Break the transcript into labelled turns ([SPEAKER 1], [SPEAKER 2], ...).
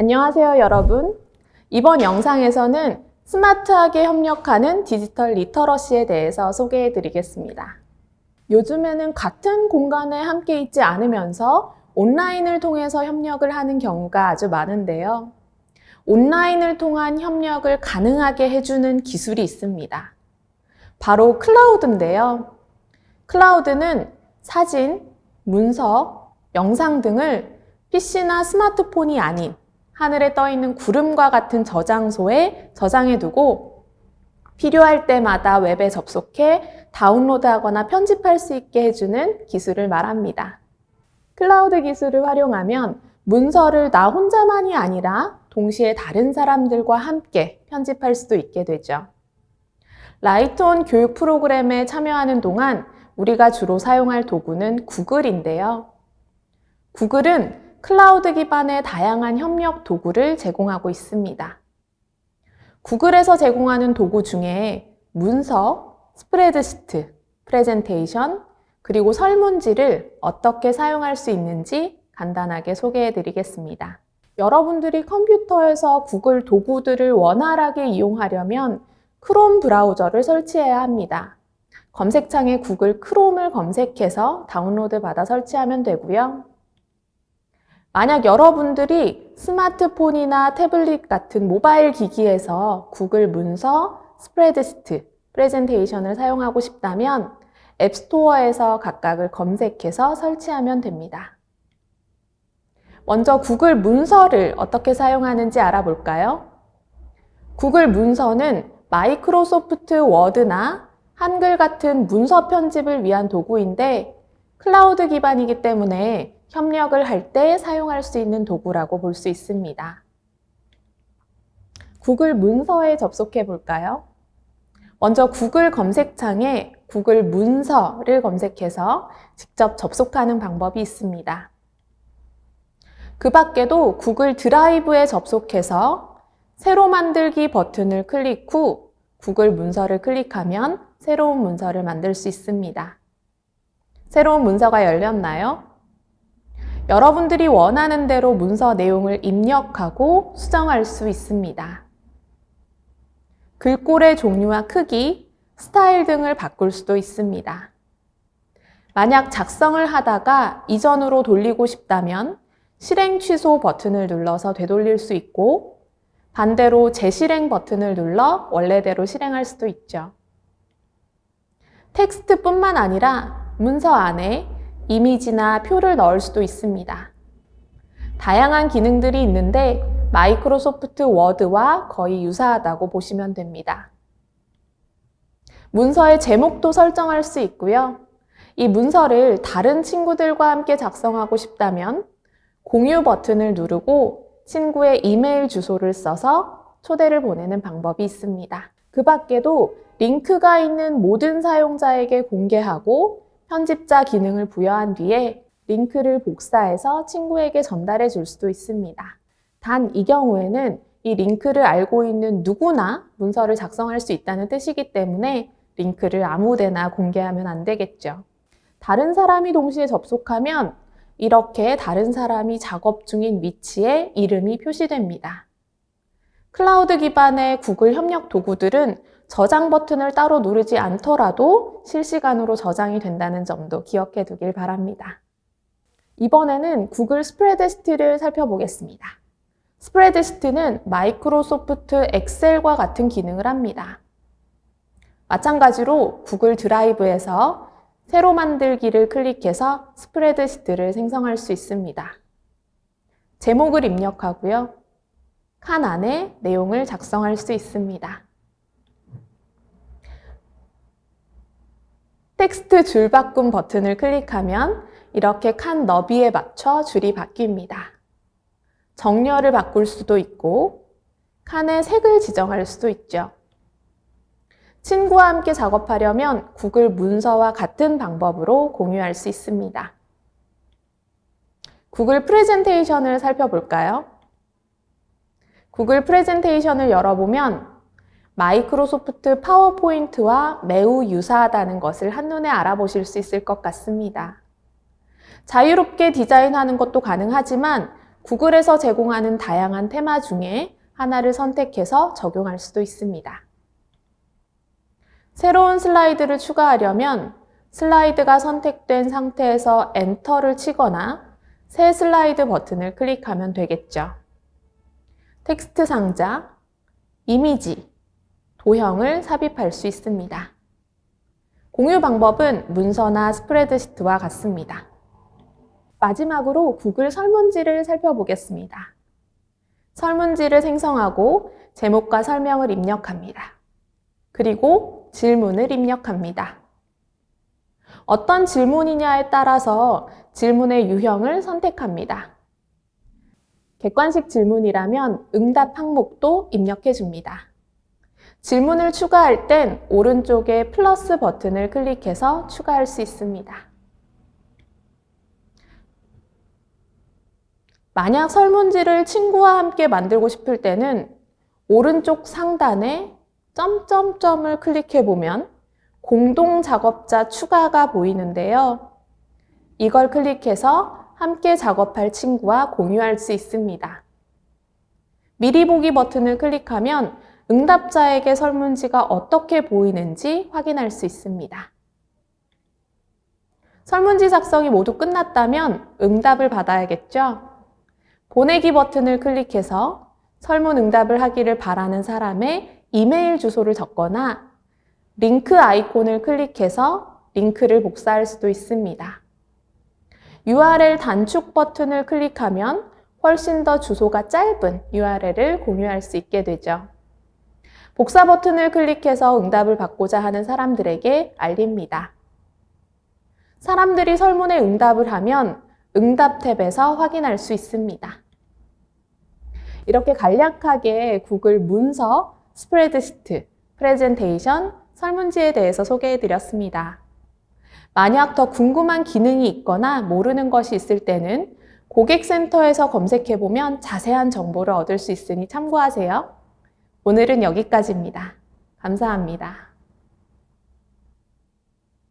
[SPEAKER 1] 안녕하세요, 여러분. 이번 영상에서는 스마트하게 협력하는 디지털 리터러시에 대해서 소개해 드리겠습니다. 요즘에는 같은 공간에 함께 있지 않으면서 온라인을 통해서 협력을 하는 경우가 아주 많은데요. 온라인을 통한 협력을 가능하게 해주는 기술이 있습니다. 바로 클라우드인데요. 클라우드는 사진, 문서, 영상 등을 PC나 스마트폰이 아닌 하늘에 떠 있는 구름과 같은 저장소에 저장해 두고 필요할 때마다 웹에 접속해 다운로드하거나 편집할 수 있게 해주는 기술을 말합니다. 클라우드 기술을 활용하면 문서를 나 혼자만이 아니라 동시에 다른 사람들과 함께 편집할 수도 있게 되죠. 라이트온 교육 프로그램에 참여하는 동안 우리가 주로 사용할 도구는 구글인데요. 구글은 클라우드 기반의 다양한 협력 도구를 제공하고 있습니다. 구글에서 제공하는 도구 중에 문서, 스프레드시트, 프레젠테이션, 그리고 설문지를 어떻게 사용할 수 있는지 간단하게 소개해 드리겠습니다. 여러분들이 컴퓨터에서 구글 도구들을 원활하게 이용하려면 크롬 브라우저를 설치해야 합니다. 검색창에 구글 크롬을 검색해서 다운로드 받아 설치하면 되고요. 만약 여러분들이 스마트폰이나 태블릿 같은 모바일 기기에서 구글 문서, 스프레드시트, 프레젠테이션을 사용하고 싶다면 앱스토어에서 각각을 검색해서 설치하면 됩니다. 먼저 구글 문서를 어떻게 사용하는지 알아볼까요? 구글 문서는 마이크로소프트 워드나 한글 같은 문서 편집을 위한 도구인데 클라우드 기반이기 때문에 협력을 할 때 사용할 수 있는 도구라고 볼 수 있습니다. 구글 문서에 접속해 볼까요? 먼저 구글 검색창에 구글 문서를 검색해서 직접 접속하는 방법이 있습니다. 그 밖에도 구글 드라이브에 접속해서 새로 만들기 버튼을 클릭 후 구글 문서를 클릭하면 새로운 문서를 만들 수 있습니다. 새로운 문서가 열렸나요? 여러분들이 원하는 대로 문서 내용을 입력하고 수정할 수 있습니다. 글꼴의 종류와 크기, 스타일 등을 바꿀 수도 있습니다. 만약 작성을 하다가 이전으로 돌리고 싶다면 실행 취소 버튼을 눌러서 되돌릴 수 있고 반대로 재실행 버튼을 눌러 원래대로 실행할 수도 있죠. 텍스트뿐만 아니라 문서 안에 이미지나 표를 넣을 수도 있습니다. 다양한 기능들이 있는데 마이크로소프트 워드와 거의 유사하다고 보시면 됩니다. 문서의 제목도 설정할 수 있고요. 이 문서를 다른 친구들과 함께 작성하고 싶다면 공유 버튼을 누르고 친구의 이메일 주소를 써서 초대를 보내는 방법이 있습니다. 그 밖에도 링크가 있는 모든 사용자에게 공개하고 편집자 기능을 부여한 뒤에 링크를 복사해서 친구에게 전달해 줄 수도 있습니다. 단 이 경우에는 이 링크를 알고 있는 누구나 문서를 작성할 수 있다는 뜻이기 때문에 링크를 아무데나 공개하면 안 되겠죠. 다른 사람이 동시에 접속하면 이렇게 다른 사람이 작업 중인 위치에 이름이 표시됩니다. 클라우드 기반의 구글 협력 도구들은 저장 버튼을 따로 누르지 않더라도 실시간으로 저장이 된다는 점도 기억해 두길 바랍니다. 이번에는 구글 스프레드시트를 살펴보겠습니다. 스프레드시트는 마이크로소프트 엑셀과 같은 기능을 합니다. 마찬가지로 구글 드라이브에서 새로 만들기를 클릭해서 스프레드시트를 생성할 수 있습니다. 제목을 입력하고요. 칸 안에 내용을 작성할 수 있습니다. 텍스트 줄 바꿈 버튼을 클릭하면 이렇게 칸 너비에 맞춰 줄이 바뀝니다. 정렬을 바꿀 수도 있고 칸의 색을 지정할 수도 있죠. 친구와 함께 작업하려면 구글 문서와 같은 방법으로 공유할 수 있습니다. 구글 프레젠테이션을 살펴볼까요? 구글 프레젠테이션을 열어보면 마이크로소프트 파워포인트와 매우 유사하다는 것을 한눈에 알아보실 수 있을 것 같습니다. 자유롭게 디자인하는 것도 가능하지만 구글에서 제공하는 다양한 테마 중에 하나를 선택해서 적용할 수도 있습니다. 새로운 슬라이드를 추가하려면 슬라이드가 선택된 상태에서 엔터를 치거나 새 슬라이드 버튼을 클릭하면 되겠죠. 텍스트 상자, 이미지, 도형을 삽입할 수 있습니다. 공유 방법은 문서나 스프레드시트와 같습니다. 마지막으로 구글 설문지를 살펴보겠습니다. 설문지를 생성하고 제목과 설명을 입력합니다. 그리고 질문을 입력합니다. 어떤 질문이냐에 따라서 질문의 유형을 선택합니다. 객관식 질문이라면 응답 항목도 입력해 줍니다. 질문을 추가할 땐 오른쪽에 플러스 버튼을 클릭해서 추가할 수 있습니다. 만약 설문지를 친구와 함께 만들고 싶을 때는 오른쪽 상단에 점점점을 클릭해 보면 공동 작업자 추가가 보이는데요. 이걸 클릭해서 함께 작업할 친구와 공유할 수 있습니다. 미리 보기 버튼을 클릭하면 응답자에게 설문지가 어떻게 보이는지 확인할 수 있습니다. 설문지 작성이 모두 끝났다면 응답을 받아야겠죠? 보내기 버튼을 클릭해서 설문 응답을 하기를 바라는 사람의 이메일 주소를 적거나 링크 아이콘을 클릭해서 링크를 복사할 수도 있습니다. URL 단축 버튼을 클릭하면 훨씬 더 주소가 짧은 URL을 공유할 수 있게 되죠. 복사 버튼을 클릭해서 응답을 받고자 하는 사람들에게 알립니다. 사람들이 설문에 응답을 하면 응답 탭에서 확인할 수 있습니다. 이렇게 간략하게 구글 문서, 스프레드시트, 프레젠테이션, 설문지에 대해서 소개해 드렸습니다. 만약 더 궁금한 기능이 있거나 모르는 것이 있을 때는 고객센터에서 검색해 보면 자세한 정보를 얻을 수 있으니 참고하세요. 오늘은 여기까지입니다. 감사합니다.